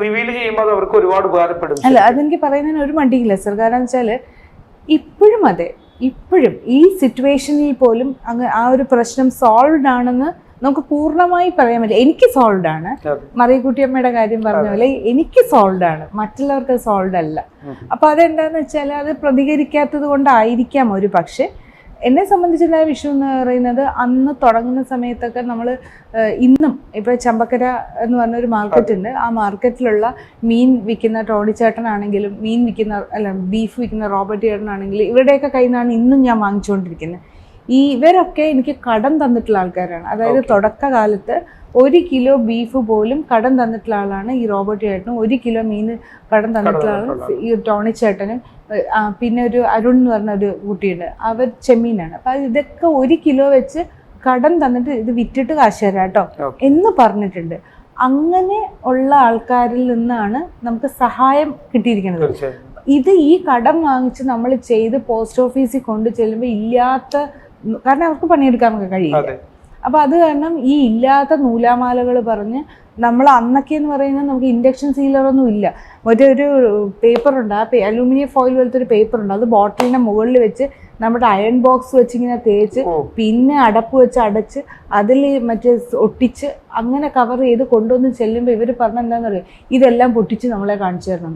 റിവീൽ ചെയ്യുമ്പോൾ അവർക്ക് ഒരുപാട് ഉപകാരപ്പെടും അല്ല അതെനിക്ക് പറയുന്നതിന് ഒരു മടിയില്ല സർ കാരണം വെച്ചാൽ ഇപ്പോഴും അതെ ഇപ്പോഴും ഈ സിറ്റുവേഷനിൽ പോലും അങ്ങ് ആ ഒരു പ്രശ്നം സോൾവ്ഡ് ആണെന്ന് നമുക്ക് പൂർണമായി പറയാൻ പറ്റില്ല. എനിക്ക് സോൾവ്ഡ് ആണ്. മറിയക്കുട്ടിയമ്മയുടെ കാര്യം പറഞ്ഞ പോലെ എനിക്ക് സോൾവ്ഡ് ആണ്. മറ്റുള്ളവർക്ക് സോൾവ്ഡ് അല്ല. അപ്പൊ അതെന്താന്ന് വെച്ചാൽ അത് പ്രതികരിക്കാത്തത് കൊണ്ടായിരിക്കാം ഒരു പക്ഷേ. എന്നെ സംബന്ധിച്ചുള്ള വിഷു എന്ന് പറയുന്നത് അന്ന് തുടങ്ങുന്ന സമയത്തൊക്കെ നമ്മൾ ഇന്നും ഇപ്പൊ ചമ്പക്കര എന്ന് പറഞ്ഞൊരു മാർക്കറ്റ് ഉണ്ട്. ആ മാർക്കറ്റിലുള്ള മീൻ വിൽക്കുന്ന ടോണിച്ചേട്ടനാണെങ്കിലും മീൻ വിൽക്കുന്ന അല്ല ബീഫ് വിൽക്കുന്ന റോബർട്ട് ചേട്ടനാണെങ്കിലും ഇവരുടെയൊക്കെ കയ്യിൽ നിന്നാണ് ഇന്നും ഞാൻ വാങ്ങിച്ചുകൊണ്ടിരിക്കുന്നത് ഈ ഇവരൊക്കെ എനിക്ക് കടം തന്നിട്ടുള്ള ആൾക്കാരാണ്. അതായത്. തുടക്കകാലത്ത് ഒരു കിലോ ബീഫ് പോലും കടം തന്നിട്ടുള്ള ആളാണ് ഈ റോബർട്ട് ചേട്ടനും. ഒരു കിലോ മീൻ കടം തന്നിട്ടുള്ള ആളും ഈ ടോണി ചേട്ടനും. ഏഹ്, ആ, പിന്നെ ഒരു അരുൺ എന്ന് പറഞ്ഞ ഒരു കുട്ടിയുണ്ട്. അവർ ചെമ്മീനാണ്. അപ്പൊ ഇതൊക്കെ ഒരു കിലോ വെച്ച് കടം തന്നിട്ട് ഇത് വിറ്റിട്ട് കാശ് തരാം കേട്ടോ എന്ന് പറഞ്ഞിട്ടുണ്ട്. അങ്ങനെ ഉള്ള ആൾക്കാരിൽ നിന്നാണ് നമുക്ക് സഹായം കിട്ടിയിരിക്കുന്നത്. ഇത് ഈ കടം വാങ്ങിച്ച് നമ്മൾ ചെയ്ത് പോസ്റ്റ് ഓഫീസിൽ കൊണ്ട് ചെല്ലുമ്പോൾ ഇല്ലാത്ത കാരണം അവർക്ക് പണിയെടുക്കാൻ നമുക്ക് കഴിയില്ല അതെ അപ്പൊ അത് കാരണം ഈ ഇല്ലാത്ത നൂലാമാലകൾ പറഞ്ഞ് നമ്മൾ അന്നൊക്കെ എന്ന് പറയുന്നത് നമുക്ക് ഇൻഡക്ഷൻ സീലറൊന്നും ഇല്ല. മറ്റേ ഒരു പേപ്പർ ഉണ്ട് ആ അലൂമിനിയം ഫോയിൽ പോലത്തെ ഒരു പേപ്പർ ഉണ്ട് അത് ബോട്ടിലിന്റെ മുകളിൽ വെച്ച് നമ്മുടെ അയൺ ബോക്സ് വെച്ച് ഇങ്ങനെ തേച്ച് പിന്നെ അടപ്പ് വെച്ച് അടച്ച് അതിൽ മറ്റേ ഒട്ടിച്ച് അങ്ങനെ കവർ ചെയ്ത് കൊണ്ടുവന്ന് ചെല്ലുമ്പോൾ ഇവർ പറഞ്ഞ എന്താണെന്ന് അറിയാം ഇതെല്ലാം പൊട്ടിച്ച് നമ്മളെ കാണിച്ചു തരണം.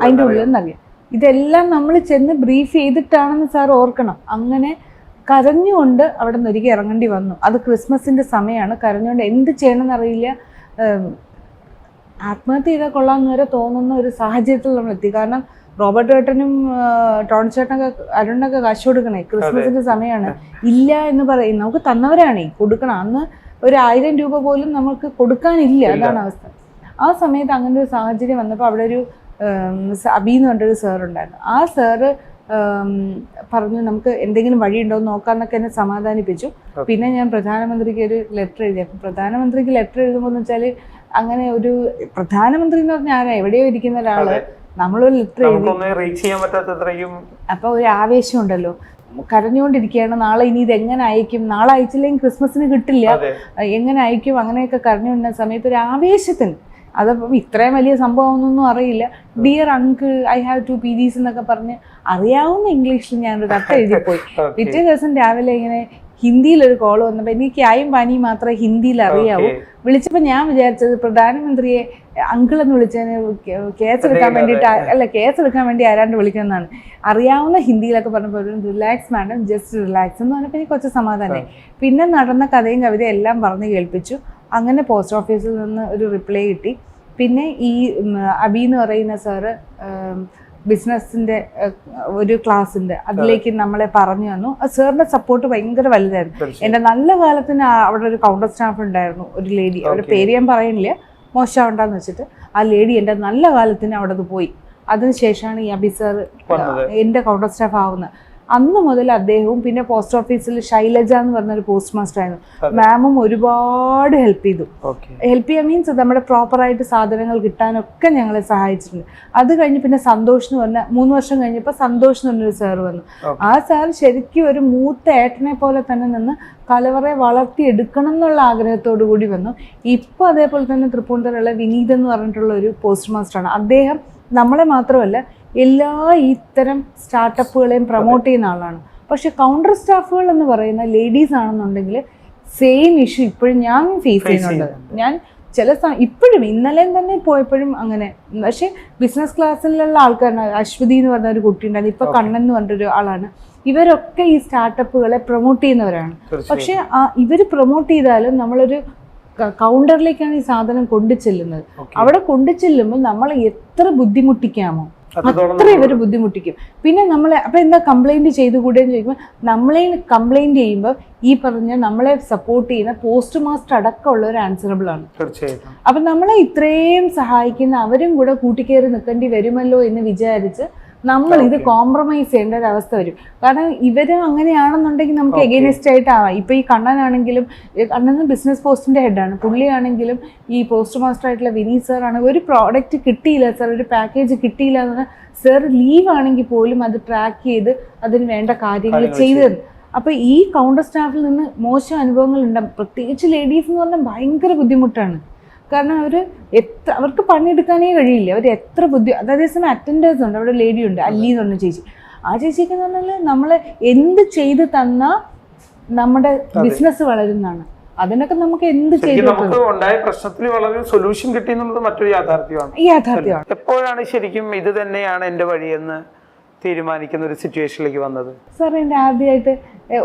അതിന്റെ ഉള്ളിൽ നിന്നറിയാം ഇതെല്ലാം നമ്മൾ ചെന്ന് ബ്രീഫ് ചെയ്തിട്ടാണെന്ന് സാർ ഓർക്കണം. അങ്ങനെ കരഞ്ഞുകൊണ്ട് അവിടെ നിന്ന് ഒരിക്കൽ ഇറങ്ങേണ്ടി വന്നു. അത് ക്രിസ്മസിന്റെ സമയമാണ് കരഞ്ഞുകൊണ്ട് എന്ത് ചെയ്യണമെന്ന് അറിയില്ല ആത്മഹത്യ ചെയ്താൽ കൊള്ളാമെന്ന് വരെ തോന്നുന്ന ഒരു സാഹചര്യത്തിൽ നമ്മൾ എത്തി. കാരണം റോബർട്ട് ഏട്ടനും ടോൺ ചേട്ടനൊക്കെ അരുണിനൊക്കെ കാശ് കൊടുക്കണേ. ക്രിസ്മസിന്റെ സമയമാണ് ഇല്ല എന്ന് പറയും നമുക്ക് തന്നവരാണേ. കൊടുക്കണം. അന്ന് ഒരു ആയിരം രൂപ പോലും നമുക്ക് കൊടുക്കാനില്ല. അതാണ് അവസ്ഥ. ആ സമയത്ത് അങ്ങനെ ഒരു സാഹചര്യം വന്നപ്പോൾ അവിടെ ഒരു അബീന്ന് അബി എന്ന് പറഞ്ഞൊരു സാറുണ്ടായിരുന്നു ആ സാറ് പറഞ്ഞു നമുക്ക് എന്തെങ്കിലും വഴിയുണ്ടോ എന്ന് നോക്കാന്നൊക്കെ എന്നെ സമാധാനിപ്പിച്ചു. പിന്നെ ഞാൻ പ്രധാനമന്ത്രിക്ക് ഒരു ലെറ്റർ എഴുതി. അപ്പം പ്രധാനമന്ത്രിക്ക് ലെറ്റർ എഴുതുമ്പോൾ എന്ന് വെച്ചാൽ അങ്ങനെ ഒരു പ്രധാനമന്ത്രി എന്ന് പറഞ്ഞാൽ ആരാ? എവിടെയോ ഇരിക്കുന്ന ഒരാൾ. നമ്മളൊരു ലെറ്റർ എഴുതി. അപ്പൊ ഒരു ആവേശം ഉണ്ടല്ലോ. കരഞ്ഞുകൊണ്ടിരിക്കുകയാണ്. നാളെ ഇനി ഇത് എങ്ങനെ അയക്കും? നാളെ അയച്ചില്ലെങ്കിൽ ക്രിസ്മസിന് കിട്ടില്ല. എങ്ങനെ അയക്കും? അങ്ങനെയൊക്കെ കരഞ്ഞുകൊണ്ടിരുന്ന സമയത്ത് ഒരു ആവേശത്തിന് അതപ്പം ഇത്രയും വലിയ സംഭവമൊന്നൊന്നും അറിയില്ല. Dear uncle I have two P Gs എന്നൊക്കെ പറഞ്ഞ് അറിയാവുന്ന ഇംഗ്ലീഷിൽ ഞാനൊരു കത്ത് എഴുതിപ്പോയി. പിറ്റേ ദിവസം രാവിലെ ഇങ്ങനെ ഹിന്ദിയിൽ ഒരു കോൾ വന്നപ്പോൾ എനിക്ക് ആയും പാനിയും മാത്രമേ ഹിന്ദിയിൽ അറിയാവൂ വിളിച്ചപ്പോൾ ഞാൻ വിചാരിച്ചത് പ്രധാനമന്ത്രിയെ അങ്കിൾ എന്ന് വിളിച്ചതിന് കേസ് എടുക്കാൻ വേണ്ടിയിട്ട് അല്ല കേസ് എടുക്കാൻ വേണ്ടി ആരാണ്ട് വിളിക്കുന്നതാണ്. അറിയാവുന്ന ഹിന്ദിയിലൊക്കെ പറഞ്ഞപ്പോൾ ഒരു റിലാക്സ് മാഡം ജസ്റ്റ് റിലാക്സ് എന്ന് പറഞ്ഞപ്പോൾ എനിക്ക് കുറച്ച് സമാധാനമായി പിന്നെ നടന്ന കഥയും കവിതയും എല്ലാം പറഞ്ഞ് കേൾപ്പിച്ചു. അങ്ങനെ പോസ്റ്റ് ഓഫീസിൽ നിന്ന് ഒരു റിപ്ലൈ കിട്ടി. പിന്നെ ഈ അബി എന്ന് പറയുന്ന സാറ് ബിസിനസ്സിന്റെ ഒരു ക്ലാസ് ഉണ്ട് അതിലേക്ക് നമ്മളെ പറഞ്ഞു തന്നു. സാറിന്റെ സപ്പോർട്ട് ഭയങ്കര വലുതായിരുന്നു. എന്റെ നല്ല കാലത്തിന് അവിടെ ഒരു കൗണ്ടർ സ്റ്റാഫ് ഉണ്ടായിരുന്നു ഒരു ലേഡി അവരുടെ പേര് ഞാൻ പറയുന്നില്ല. മോശമാവണ്ടെന്ന് വെച്ചിട്ട് ആ ലേഡി എന്റെ നല്ല കാലത്തിന് അവിടെ പോയി. അതിനുശേഷമാണ് ഈ അബി സാർ. എന്റെ കൗണ്ടർ സ്റ്റാഫ് ആവുന്നത്. അന്ന് മുതൽ അദ്ദേഹവും പിന്നെ പോസ്റ്റ് ഓഫീസിൽ ശൈലജ എന്ന് പറഞ്ഞൊരു പോസ്റ്റ് മാസ്റ്റർ ആയിരുന്നു. മാമും ഒരുപാട് ഹെൽപ്പ് ചെയ്തു. ഹെൽപ്പ് ചെയ്യാൻ മീൻസ് നമ്മുടെ പ്രോപ്പറായിട്ട് സാധനങ്ങൾ കിട്ടാനൊക്കെ ഞങ്ങളെ സഹായിച്ചിട്ടുണ്ട്. അത് കഴിഞ്ഞ് പിന്നെ സന്തോഷ് എന്ന് പറഞ്ഞ മൂന്ന് വർഷം കഴിഞ്ഞപ്പോൾ സന്തോഷ് എന്ന് പറഞ്ഞൊരു സാർ വന്നു. ആ സാർ ശരിക്കും ഒരു മൂത്ത ഏട്ടനെ പോലെ തന്നെ നിന്ന് കലവറെ വളർത്തിയെടുക്കണം എന്നുള്ള ആഗ്രഹത്തോടു കൂടി വന്നു. ഇപ്പോൾ അതേപോലെ തന്നെ തൃപ്പൂണിത്തുറയുള്ള വിനീത് എന്ന് പറഞ്ഞിട്ടുള്ള ഒരു പോസ്റ്റ് മാസ്റ്ററാണ് അദ്ദേഹം നമ്മളെ മാത്രമല്ല എല്ലാ ഇത്തരം സ്റ്റാർട്ടപ്പുകളെയും പ്രൊമോട്ട് ചെയ്യുന്ന ആളാണ്. പക്ഷെ കൗണ്ടർ സ്റ്റാഫുകൾ എന്ന് പറയുന്ന ലേഡീസ് ആണെന്നുണ്ടെങ്കിൽ സെയിം ഇഷ്യൂ ഇപ്പോഴും ഞാൻ ഫേസ് ചെയ്യുന്നുണ്ട്. ഞാൻ ചില സമയം ഇപ്പോഴും ഇന്നലെയും തന്നെ പോയപ്പോഴും അങ്ങനെ. പക്ഷെ ബിസിനസ് ക്ലാസ്സിലുള്ള ആൾക്കാരാണ് അശ്വതി എന്ന് പറഞ്ഞ ഒരു കുട്ടി ഉണ്ടായിരുന്നു. ഇപ്പൊ കണ്ണൻ എന്ന് പറഞ്ഞൊരു ആളാണ്. ഇവരൊക്കെ ഈ സ്റ്റാർട്ടപ്പുകളെ പ്രൊമോട്ട് ചെയ്യുന്നവരാണ്. പക്ഷെ ആ ഇവർ പ്രൊമോട്ട് ചെയ്താലും നമ്മളൊരു കൗണ്ടറിലേക്കാണ് ഈ സാധനം കൊണ്ടു ചെല്ലുന്നത് അവിടെ കൊണ്ടു ചെല്ലുമ്പോൾ നമ്മൾ എത്ര ബുദ്ധിമുട്ടിക്കാമോ? അത്ര ഇവർ ബുദ്ധിമുട്ടിക്കും. പിന്നെ നമ്മളെ അപ്പൊ എന്താ കംപ്ലൈന്റ് ചെയ്തു എന്ന് ചോദിക്കുമ്പോൾ നമ്മളെ കംപ്ലൈന്റ് ചെയ്യുമ്പോൾ ഈ പറഞ്ഞ നമ്മളെ സപ്പോർട്ട് ചെയ്യുന്ന പോസ്റ്റ് മാസ്റ്റർ അടക്കമുള്ളവർ ആൻസറബിൾ ആണ്. തീർച്ചയായിട്ടും. അപ്പൊ നമ്മളെ ഇത്രയും സഹായിക്കുന്ന അവരും കൂടെ കൂട്ടിക്കയറി നിൽക്കേണ്ടി വരുമല്ലോ എന്ന് വിചാരിച്ച് നമ്മൾ ഇത് കോംപ്രമൈസ് ചെയ്യേണ്ട ഒരു അവസ്ഥ വരും. കാരണം ഇവർ അങ്ങനെയാണെന്നുണ്ടെങ്കിൽ നമുക്ക് എഗെയിനിസ്റ്റ് ആയിട്ടാവാം. ഇപ്പൊ ഈ കണ്ണനാണെങ്കിലും കണ്ണൻ ബിസിനസ് പോസ്റ്റിന്റെ ഹെഡാണ് പുള്ളിയാണെങ്കിലും ഈ പോസ്റ്റ് മാസ്റ്റർ ആയിട്ടുള്ള വിനീത് സാർ ആണ്. ഒരു പ്രോഡക്റ്റ് കിട്ടിയില്ല സാർ ഒരു പാക്കേജ് കിട്ടിയില്ല എന്ന് പറഞ്ഞാൽ സാർ ലീവ് ആണെങ്കിൽ പോലും അത് ട്രാക്ക് ചെയ്ത് അതിന് വേണ്ട കാര്യങ്ങൾ ചെയ്തു അപ്പൊ ഈ കൗണ്ടർ സ്റ്റാഫിൽ നിന്ന് മോശം അനുഭവങ്ങൾ ഉണ്ടാകും പ്രത്യേകിച്ച് ലേഡീസ് എന്ന് പറഞ്ഞാൽ ഭയങ്കര ബുദ്ധിമുട്ടാണ്. കാരണം അവർ എത്ര അവർക്ക് പണിയെടുക്കാനേ കഴിയില്ല. അവർ എത്ര ബുദ്ധി അതായത് സമയം അറ്റൻഡേഴ്സ് ഉണ്ട് അവിടെ ലേഡി ഉണ്ട് അല്ലി എന്ന് പറഞ്ഞ ചേച്ചി. ആ ചേച്ചിക്ക് എന്ന് പറഞ്ഞാൽ നമ്മളെ എന്ത് ചെയ്ത് തന്നാൽ നമ്മുടെ ബിസിനസ് വളരുന്നതാണ്. അതിനൊക്കെ നമുക്ക് എന്ത് നമുക്ക് ഉണ്ടായ പ്രശ്നത്തിന് വളരെ സൊല്യൂഷൻ കിട്ടി എന്നുള്ളത് മറ്റൊരു യാഥാർത്ഥ്യമാണ്. യാഥാർത്ഥ്യമാണ്. എപ്പോഴാണ് ശരിക്കും ഇത് തന്നെയാണ് എന്റെ വഴിയെന്ന് തീരുമാനിക്കുന്ന ഒരു സിറ്റുവേഷനിലേക്ക് വന്നത്? സാർ എന്റെ ആദ്യമായിട്ട്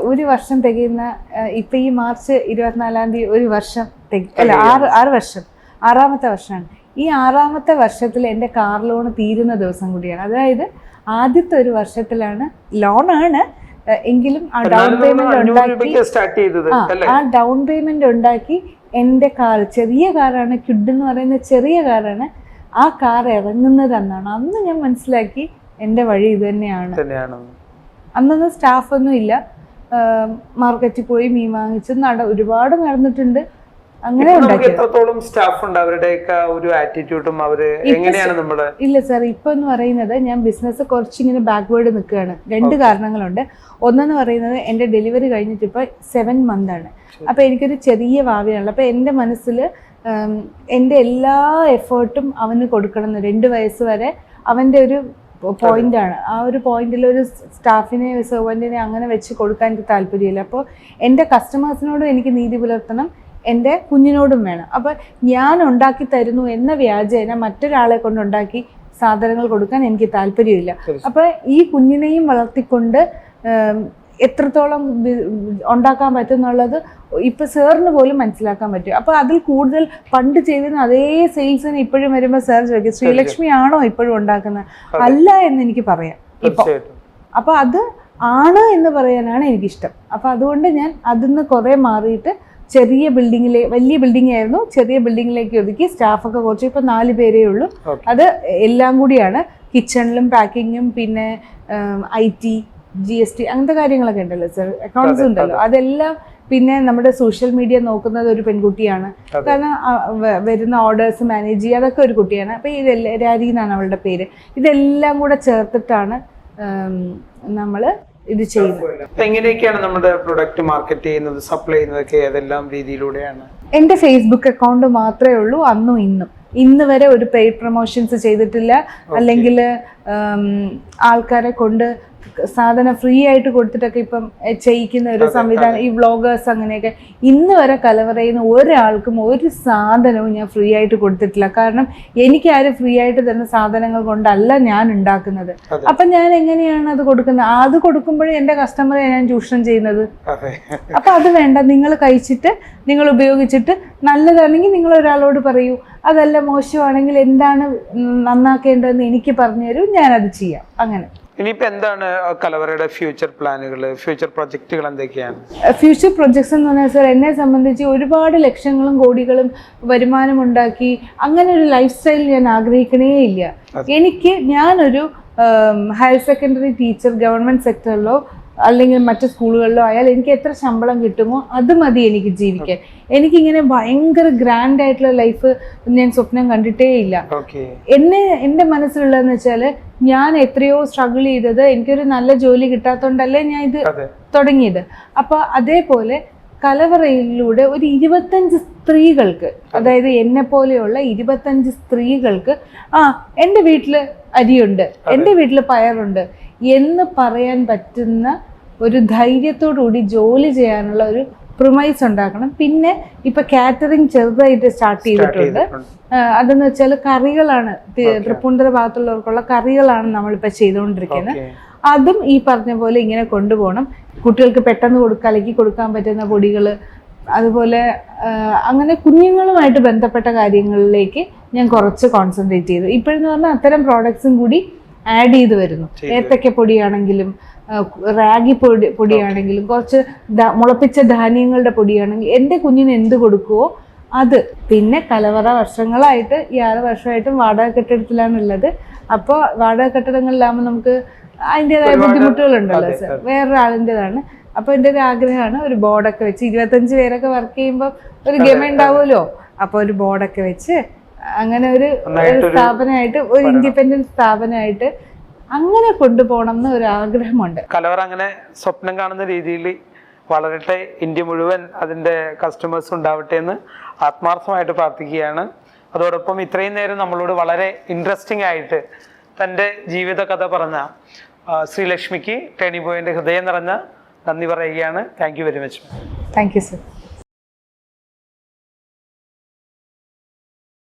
ഒരു വർഷം തികയുന്ന ഇപ്പൊ ഈ മാർച്ച് ഇരുപത്തിനാലാം തീയതി ഒരു വർഷം അല്ല ആറ് ആറ് വർഷം ആറാമത്തെ വർഷമാണ്. ഈ ആറാമത്തെ വർഷത്തിൽ എന്റെ കാർ ലോൺ തീരുന്ന ദിവസം കൂടിയാണ്. അതായത് ആദ്യത്തെ ഒരു വർഷത്തിലാണ് ലോണാണ് എങ്കിലും ആ ഡൗൺ പേയ്മെന്റ് ഉണ്ടാക്കി ആ, ആ ഡൗൺ പേയ്മെന്റ് ഉണ്ടാക്കി എന്റെ കാർ ചെറിയ കാറാണ് ക്യുഡ് എന്ന് പറയുന്ന ചെറിയ കാറാണ് ആ കാർ ഇറങ്ങുന്നത് അന്നാണ് അന്ന് ഞാൻ മനസ്സിലാക്കി എന്റെ വഴി ഇത് തന്നെയാണ്. അന്നൊന്നും സ്റ്റാഫൊന്നും ഇല്ല. മാർക്കറ്റിൽ പോയി മീൻ വാങ്ങിച്ച് നട ഒരുപാട് നടന്നിട്ടുണ്ട്. അങ്ങനെ എത്രത്തോളം സ്റ്റാഫ് ഉണ്ട്? അവരുടെയൊക്കെ ഒരു ആറ്റിറ്റ്യൂഡും അവർ എങ്ങനെയാണ് നമ്മൾ ഇല്ല സർ ഇപ്പൊ എന്ന് പറയുന്നത് ഞാൻ ബിസിനസ് കുറച്ചിങ്ങനെ ബാക്ക്വേർഡ് നിൽക്കുകയാണ്. രണ്ട് കാരണങ്ങളുണ്ട്. ഒന്നെന്ന് പറയുന്നത് എന്റെ ഡെലിവറി കഴിഞ്ഞിട്ട് ഇപ്പൊ സെവൻ മന്ത് ആണ്. അപ്പൊ എനിക്കൊരു ചെറിയ ഭാവിയാണല്ലോ അപ്പൊ എന്റെ മനസ്സിൽ എന്റെ എല്ലാ എഫേർട്ടും അവന് കൊടുക്കണം എന്ന് രണ്ട് വയസ്സ് വരെ അവന്റെ ഒരു പോയിന്റ് ആണ്. ആ ഒരു പോയിന്റിൽ ഒരു സ്റ്റാഫിനെ സെർവന്റിനെ അങ്ങനെ വെച്ച് കൊടുക്കാൻ എനിക്ക് താല്പര്യമില്ല. അപ്പോൾ എന്റെ കസ്റ്റമേഴ്സിനോടും എനിക്ക് നീതി പുലർത്തണം. എന്റെ കുഞ്ഞിനോടും വേണം. അപ്പോൾ ഞാൻ ഉണ്ടാക്കി തരുന്നു എന്ന വ്യാജേന മറ്റൊരാളെ കൊണ്ടുണ്ടാക്കി സാധനങ്ങൾ കൊടുക്കാൻ എനിക്ക് താല്പര്യമില്ല. അപ്പോൾ ഈ കുഞ്ഞിനെയും വളർത്തിക്കൊണ്ട് എത്രത്തോളം ഉണ്ടാക്കാൻ പറ്റും എന്നുള്ളത് ഇപ്പം സാറിന് പോലും മനസ്സിലാക്കാൻ പറ്റും. അപ്പോൾ അതിൽ കൂടുതൽ പണ്ട് ചെയ്തിരുന്ന അതേ സെയിൽസിന് ഇപ്പോഴും വരുമ്പോൾ സാർ ചോദിക്കും ശ്രീലക്ഷ്മി ആണോ ഇപ്പോഴും ഉണ്ടാക്കുന്നത്? അല്ല എന്ന് എനിക്ക് പറയാം. ഇപ്പോൾ അപ്പോൾ അത് ആണ് എന്ന് പറയാനാണ് എനിക്കിഷ്ടം. അപ്പോൾ അതുകൊണ്ട് ഞാൻ അതിൽ നിന്ന് കുറേ മാറിയിട്ട് ചെറിയ ബിൽഡിങ്ങിലെ വലിയ ബിൽഡിംഗ് ആയിരുന്നു ചെറിയ ബിൽഡിങ്ങിലേക്ക് ഒതുക്കി സ്റ്റാഫൊക്കെ കുറച്ച് ഇപ്പം നാല് പേരേ ഉള്ളൂ. അത് എല്ലാം കൂടിയാണ്. കിച്ചണിലും പാക്കിങ്ങും പിന്നെ I T G S T അങ്ങനത്തെ കാര്യങ്ങളൊക്കെ ഉണ്ടല്ലോ സർ അക്കൗണ്ട്സ് ഉണ്ടല്ലോ. അതെല്ലാം പിന്നെ നമ്മുടെ സോഷ്യൽ മീഡിയ നോക്കുന്നത് ഒരു പെൺകുട്ടിയാണ്. കാരണം വരുന്ന ഓർഡേഴ്സ് മാനേജ് ചെയ്യുക അതൊക്കെ ഒരു കുട്ടിയാണ്. അപ്പോൾ ഇതെല്ലാം രാരി എന്നാണ് അവളുടെ പേര്. ഇതെല്ലാം കൂടെ ചേർത്തിട്ടാണ് നമ്മൾ ഇത് ചെയ്യുന്നത്. എങ്ങനെയൊക്കെയാണ് നമ്മുടെ പ്രൊഡക്റ്റ് മാർക്കറ്റ് ചെയ്യുന്നത് സപ്ലൈ ചെയ്യുന്നതൊക്കെ ഏതെല്ലാം രീതിയിലൂടെയാണ്? എന്റെ ഫേസ്ബുക്ക് അക്കൗണ്ട് മാത്രമേ ഉള്ളൂ അന്നും ഇന്നും. ഇന്ന് വരെ ഒരു പെയ്ഡ് പ്രൊമോഷൻസ് ചെയ്തിട്ടില്ല. അല്ലെങ്കിൽ ആൾക്കാരെ കൊണ്ട് സാധനം ഫ്രീ ആയിട്ട് കൊടുത്തിട്ടൊക്കെ ഇപ്പം ചെയ്യിക്കുന്ന ഒരു സംവിധാനം ഈ വ്ളോഗേഴ്സ് അങ്ങനെയൊക്കെ. ഇന്ന് വരെ കലവറയുന്ന ഒരാൾക്കും ഒരു സാധനവും ഞാൻ ഫ്രീ ആയിട്ട് കൊടുത്തിട്ടില്ല. കാരണം എനിക്ക് ആരും ഫ്രീ ആയിട്ട് തരുന്ന സാധനങ്ങൾ കൊണ്ടല്ല ഞാൻ ഉണ്ടാക്കുന്നത്. അപ്പൊ ഞാൻ എങ്ങനെയാണ് അത് കൊടുക്കുന്നത്? അത് കൊടുക്കുമ്പോഴേ എന്റെ കസ്റ്റമറെ ഞാൻ ചൂഷണം ചെയ്യുന്നത്. അപ്പൊ അത് വേണ്ട. നിങ്ങൾ കഴിച്ചിട്ട് നിങ്ങൾ ഉപയോഗിച്ചിട്ട് നല്ലതാണെങ്കിൽ നിങ്ങൾ ഒരാളോട് പറയൂ. അതല്ല മോശമാണെങ്കിൽ എന്താണ് നന്നാക്കേണ്ടതെന്ന് എനിക്ക് പറഞ്ഞു തരൂ ഞാനത് ചെയ്യാം. അങ്ങനെ. ഇനിയിപ്പോ എന്താണ് കലവറയുടെ ഫ്യൂച്ചർ പ്ലാനുകൾ ഫ്യൂച്ചർ പ്രൊജക്റ്റുകൾ എന്തൊക്കെയാണ്? ഫ്യൂച്ചർ പ്രൊജക്ട്സ് എന്ന് പറഞ്ഞാൽ സാർ എന്നെ സംബന്ധിച്ച് ഒരുപാട് ലക്ഷങ്ങളും കോടികളും വരുമാനം ഉണ്ടാക്കി അങ്ങനെ ഒരു ലൈഫ് സ്റ്റൈൽ ഞാൻ ആഗ്രഹിക്കണേ ഇല്ല. എനിക്ക് ഞാനൊരു ഹയർ സെക്കൻഡറി ടീച്ചർ ഗവൺമെന്റ് സെക്ടറിലോ അല്ലെങ്കിൽ മറ്റു സ്കൂളുകളിലോ ആയാൽ എനിക്ക് എത്ര ശമ്പളം കിട്ടുമോ അത് മതി എനിക്ക് ജീവിക്കാൻ. എനിക്കിങ്ങനെ ഭയങ്കര ഗ്രാൻഡ് ആയിട്ടുള്ള ലൈഫ് ഞാൻ സ്വപ്നം കണ്ടിട്ടേ ഇല്ല. എന്നെ എന്റെ മനസ്സിലുള്ളതെന്ന് വെച്ചാൽ ഞാൻ എത്രയോ സ്ട്രഗിൾ ചെയ്തത് എനിക്കൊരു നല്ല ജോലി കിട്ടാത്തതുകൊണ്ടല്ലേ ഞാൻ ഇത് തുടങ്ങിയത്. അപ്പോൾ അതേപോലെ കലവറയിലൂടെ ഒരു ഇരുപത്തഞ്ച് സ്ത്രീകൾക്ക് അതായത് എന്നെ പോലെയുള്ള ഇരുപത്തഞ്ച് സ്ത്രീകൾക്ക് ആ എന്റെ വീട്ടിൽ അരിയുണ്ട് എന്റെ വീട്ടിൽ പയറുണ്ട് എന്ന് പറയാൻ പറ്റുന്ന ഒരു ധൈര്യത്തോടു കൂടി ജോലി ചെയ്യാനുള്ള ഒരു പ്രിമൈസ് ഉണ്ടാക്കണം. പിന്നെ ഇപ്പൊ കാറ്ററിംഗ് ചെറുതായിട്ട് സ്റ്റാർട്ട് ചെയ്തിട്ടുണ്ട്. അതെന്ന് വെച്ചാൽ കറികളാണ്. തൃപ്പൂണിത്തുറ ഭാഗത്തുള്ളവർക്കുള്ള കറികളാണ് നമ്മളിപ്പോൾ ചെയ്തുകൊണ്ടിരിക്കുന്നത് അതും ഈ പറഞ്ഞ പോലെ ഇങ്ങനെ കൊണ്ടുപോകണം. കുട്ടികൾക്ക് പെട്ടെന്ന് കൊടുക്ക അല്ലെങ്കിൽ കൊടുക്കാൻ പറ്റുന്ന പൊടികൾ അതുപോലെ അങ്ങനെ കുഞ്ഞുങ്ങളുമായിട്ട് ബന്ധപ്പെട്ട കാര്യങ്ങളിലേക്ക് ഞാൻ കുറച്ച് കോൺസെൻട്രേറ്റ് ചെയ്തു. ഇപ്പോഴെന്ന് പറഞ്ഞാൽ അത്തരം പ്രോഡക്ട്സും കൂടി ആഡ് ചെയ്ത് വരുന്നു. ഏത്തക്കപ്പൊടിയാണെങ്കിലും ഏത്തക്ക പൊടിയാണെങ്കിലും ആ, റാഗി പൊടി പൊടിയാണെങ്കിലും കുറച്ച് മുളപ്പിച്ച ധാന്യങ്ങളുടെ പൊടിയാണെങ്കിലും എന്റെ കുഞ്ഞിന് എന്ത് കൊടുക്കുവോ അത്. പിന്നെ കലവറ വർഷങ്ങളായിട്ട് ഈ ആറ് വർഷമായിട്ടും വാടക കെട്ടിടത്തിലാണുള്ളത് അപ്പോൾ വാടക കെട്ടിടങ്ങളിലാകുമ്പോൾ നമുക്ക് അതിന്റെതായ ബുദ്ധിമുട്ടുകൾ ബുദ്ധിമുട്ടുകളുണ്ടല്ലോ സർ. വേറൊരാളിന്റെതാണ്. അപ്പോൾ എന്റെ ഒരു ആഗ്രഹമാണ് ഒരു ബോർഡൊക്കെ വെച്ച് ഇരുപത്തഞ്ച് പേരൊക്കെ വർക്ക് ചെയ്യുമ്പോൾ ഒരു ഗമ ഉണ്ടാവുമല്ലോ. അപ്പോൾ ഒരു ബോർഡൊക്കെ വെച്ച് അങ്ങനെ ഒരു ഒരു സ്ഥാപനമായിട്ട് ഒരു ഇൻഡിപെൻഡൻസ് സ്ഥാപനമായിട്ട് അങ്ങനെ കൊണ്ടുപോകണം എന്ന് ഒരു ആഗ്രഹമുണ്ട്. കലവർ അങ്ങനെ സ്വപ്നം കാണുന്ന രീതിയിൽ വളരട്ടെ ഇന്ത്യ മുഴുവൻ അതിന്റെ കസ്റ്റമേഴ്സ് ഉണ്ടാവട്ടെ എന്ന് ആത്മാർത്ഥമായിട്ട് പ്രാർത്ഥിക്കുകയാണ്. അതോടൊപ്പം ഇത്രയും നേരം നമ്മളോട് വളരെ ഇൻട്രസ്റ്റിംഗ് ആയിട്ട് തന്റെ ജീവിത കഥ പറഞ്ഞ ശ്രീലക്ഷ്മിക്ക് ടേണി പോയിന്റ് ഹൃദയം നിറഞ്ഞ നന്ദി പറയുകയാണ്. Thank you very much thank you sir